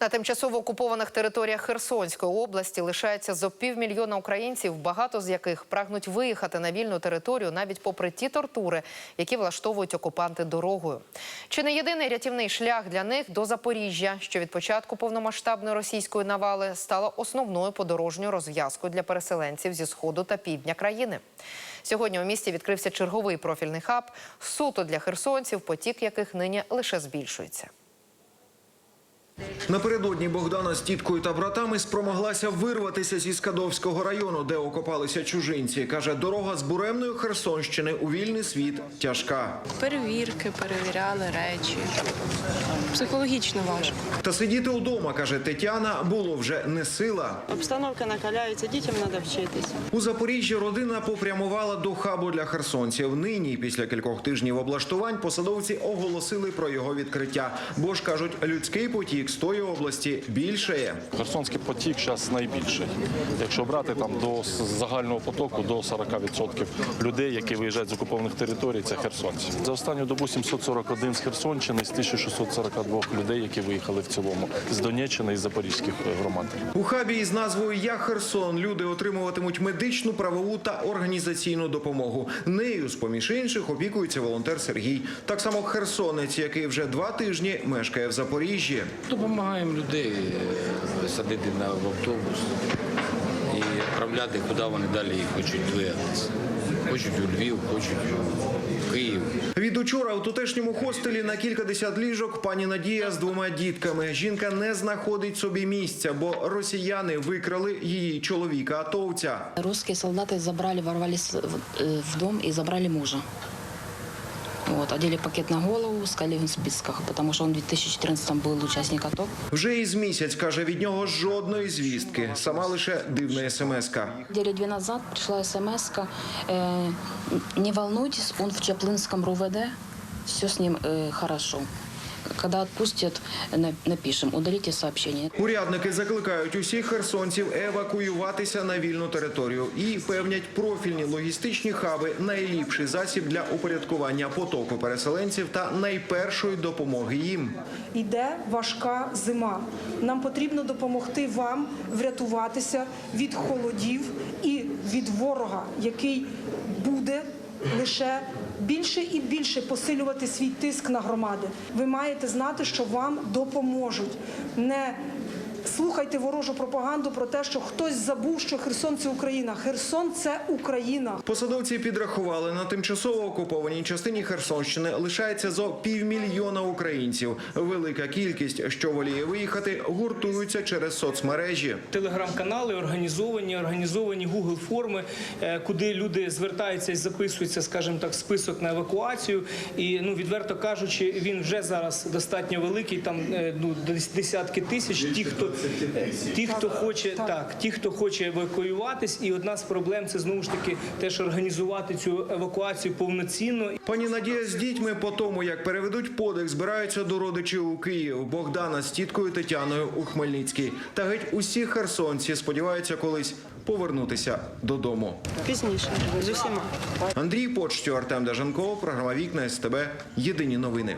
На тимчасово окупованих територіях Херсонської області лишається зо півмільйона українців, багато з яких прагнуть виїхати на вільну територію навіть попри ті тортури, які влаштовують окупанти дорогою. Чи не єдиний рятівний шлях для них до Запоріжжя, що від початку повномасштабної російської навали стало основною подорожньою розв'язкою для переселенців зі сходу та півдня країни. Сьогодні у місті відкрився черговий профільний хаб суто для херсонців, потік яких нині лише збільшується. Напередодні Богдана з тіткою та братами спромоглася вирватися зі Скадовського району, де окопалися чужинці. Каже, дорога з буремної Херсонщини у вільний світ тяжка. Перевірки, перевіряли речі. Психологічно важко. Та сидіти вдома, каже Тетяна, було вже не сила. Обстановка накаляється, дітям треба вчитися. У Запоріжжі родина попрямувала до хабу для херсонців. Нині, після кількох тижнів облаштувань, посадовці оголосили про його відкриття. Бо ж кажуть, людський потік з тої області більшає. Херсонський потік зараз найбільший. Якщо брати там до загального потоку до 40% людей, які виїжджають з окупованих територій, це херсонці. За останню добу 741 з Херсонщини з 1642 людей, які виїхали в цілому з Донеччини і Запорізьких громад. У хабі із назвою Я Херсон люди отримуватимуть медичну, правову та організаційну допомогу. Нею, з поміж інших, опікується волонтер Сергій. Так само херсонець, який вже два тижні мешкає в Запоріжжі. Допомагаємо людей е, садити на автобус і відправляти, куди вони далі хочуть двигатися. Хочуть у Львів, хочуть у Київ. Учора у тутешньому хостелі на кількадесят ліжок пані Надія з двома дітками. Жінка не знаходить собі місця, бо росіяни викрали її чоловіка атовця. Русські солдати забрали, ворвались в, э, дом і забрали мужа. Вот, одели пакет на голову, сказали в списках, потому что он в 2014 был участник АТО. Вже із місяць каже від нього жодної звістки, сама лише дивна смс-ка. Недели две назад пришла смс э, не волнуйтесь, он в Чаплынском РУВД, все с ним э, хорошо. Когда отпустят, на- напишем, удалите сообщение. Урядники закликають усіх херсонців евакуюватися на вільну територію і певнять профільні логістичні хаби найліпший засіб для упорядкування потоку переселенців та найпершої допомоги їм. Йде важка зима. Нам потрібно допомогти вам врятуватися від холодів і від ворога, який лише більше і більше посилювати свій тиск на громади. Ви маєте знати, що вам допоможуть. Не слухайте ворожу пропаганду про те, що хтось забув, що Херсон це Україна. Херсон це Україна. Посадовці підрахували на тимчасово окупованій частині Херсонщини лишається зо півмільйона українців. Велика кількість, що воліє виїхати, гуртуються через соцмережі. Телеграм-канали організовані, організовані Google форми, е, куди люди звертаються і записуються, скажімо так, список на евакуацію. І ну відверто кажучи, він вже зараз достатньо великий. Там е, ну десь десятки тисяч. Ті, хто ті, хто хоче так, ті, хто хоче евакуюватись, і одна з проблем це знову ж таки теж організувати цю евакуацію повноцінно. Пані Надія з дітьми по тому, як переведуть подих, збираються до родичів у Київ. Богдана з тіткою Тетяною у Хмельницький. Та геть усі херсонці сподіваються колись повернутися додому. Пізніше з усіма. Андрій Почтю, Артем Даженков, програма Вікна СТБ. Єдині новини.